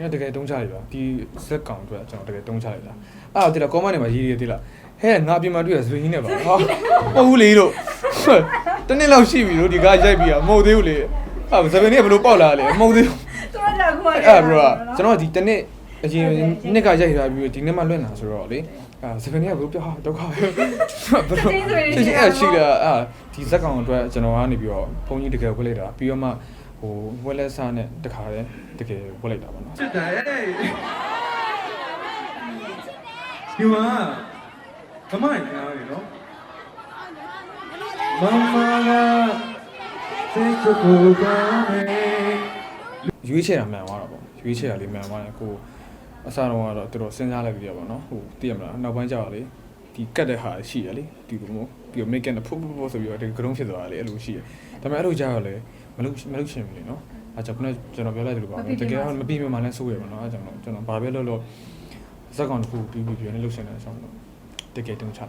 ညတကယ်တုံးချလိုက်ပါဒီဇက်ကောင်အတွက်ကျွန်တော်တကယ်တုံးချလိုက်တာအဲ့ဒါတိလား comment တွေမှာရေးရေးတိလားဟဲ့ငါပြင်မှာတွေ့ရစပင်းကြီးနဲ့ပါဟာမဟုတ်ဘူးလေလို့တနေ့လောက်ရှိပြီလို့ဒီကားရိုက်ပြီးอ่ะမဟုတ်သေးဘူးလေအဲ့စပင်းကြီးကဘယ်လိုပေါက်လာလဲမဟုတ်သေးဘူးသူတို့ကခုမှအဲ့ bro ကျွန်တော်ဒီတနေ့အရင်နှစ်ကရိုက်ထားပြီးဒီနေ့မှလွင့်လာဆိုတော့လေအာစပင်းကြီးကဘယ်လိုပြောဟာဒုက္ခပဲဘယ်လိုချင်းချင်းအဲ့ရှိတာအာဒီဇက်ကောင်အတွက်ကျွန်တော်ကနေပြီးတော့ဘုန်းကြီးတကယ်ဝက်လိုက်တာပြီးတော့မှ ဟိုဝက်လက်စားနဲ့တခါတည်းတကယ်ဝက်လိုက်တာပါနော်စစ်တယ်ဒီမှာကမိုင်းများပြီနော်မမလာစိတ်ကိုကောင်းနေရွေးချယ်တာမှန်သွားတာပေါ့ရွေးချယ်တာလေးမှန်သွားတယ်ကိုအစားတော့ကတော့တော်တော်စဉ်းစားလိုက်ပြီးရပါတော့ဟိုသိရမလားနောက်ပိုင်းကျတော့လေဒီကတ်တဲ့ဟာရှိရလေဒီလိုမျိုးပြီးတော့ make it ဖုတ်ဖုတ်ဖုတ်ဆိုပြီးတော့ဒီကရုံးဖြစ်သွားတာလေအဲ့လိုရှိရဒါပေမဲ့အဲ့လိုကြတော့လေ မလုပ်မလုပ်ချင်ဘူးလေနော်အဲကြောင့်ခုနကကျွန်တော်ပြောလိုက်တယ်လို့ပါပဲတကယ်တော့မပြီးမှလည်းစိုးရပါတော့အဲကြောင့်ကျွန်တော်ဘာပဲလုပ်လို့ဇက်ကောင်တစ်ခုပြီးပြီးပြီးနေလုပ်ရှင်တဲ့အကြောင်းတော့တကယ်တုံးချလို